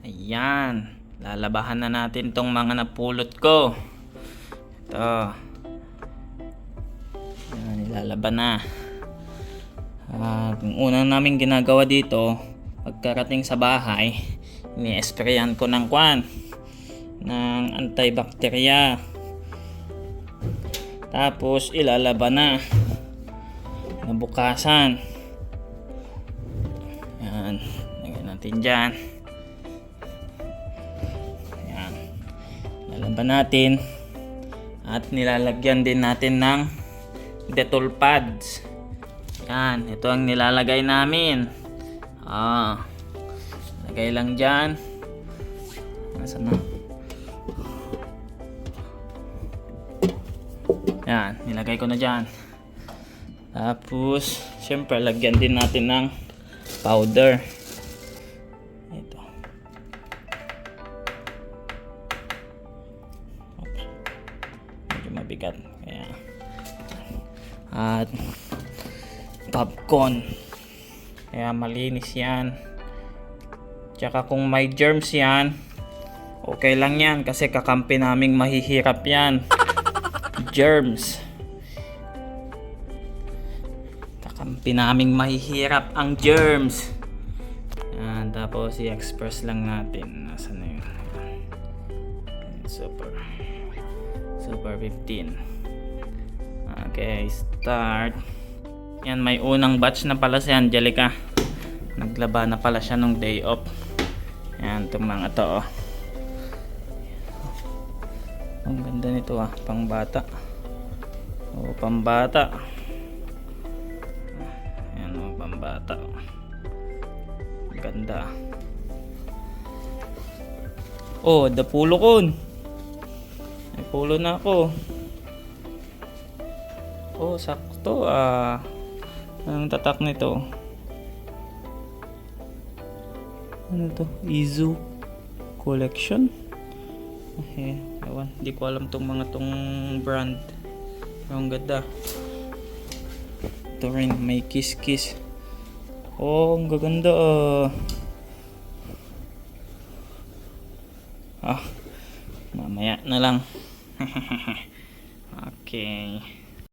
Ayan. Lalabahan na natin tong mga napulot ko. Ito. Ayan, nilalaban na. At ang unang namin ginagawa dito, pagkarating sa bahay, ini-sprayan ko ng kwan ng antibacteria. Tapos ilalaban na. Nabukasan. Yan. Lagyan natin dyan. Lalaban natin. At nilalagyan din natin ng Dettol pads. Yan. Ito ang nilalagay namin. Ah. Lagay lang dyan. Nasaan na? Yan. Nilagay ko na dyan. Tapos, syempre, lagyan din natin ng powder. Medyo mabigat. Kaya, at popcorn. Kaya malinis yan. Tsaka kung may germs yan, okay lang yan kasi kakampi naming mahihirap yan. germs. Kakampi naming mahihirap ang germs. Yan, tapos i-express lang natin. Nasaan na yun? Super. Super 15. Okay, start. Yan, may unang batch na pala si Angelica. Naglaba na pala siya nung day off. Yan, itong mga to oh. Ang ganda nito ah, pang bata. Oh, pambata. Ayan o, pambata. Ganda. Oh, the pulo kon. May pulo na ako. Oh, sakto ah. Anong tatak nito? Ano to? Izu Collection? Eh, ewan. Hindi ko alam tong mga tong brand. Ang ganda. Ito rin, may kiss kiss. Oh, ang gaganda ah. Ah, mamaya na lang. okay.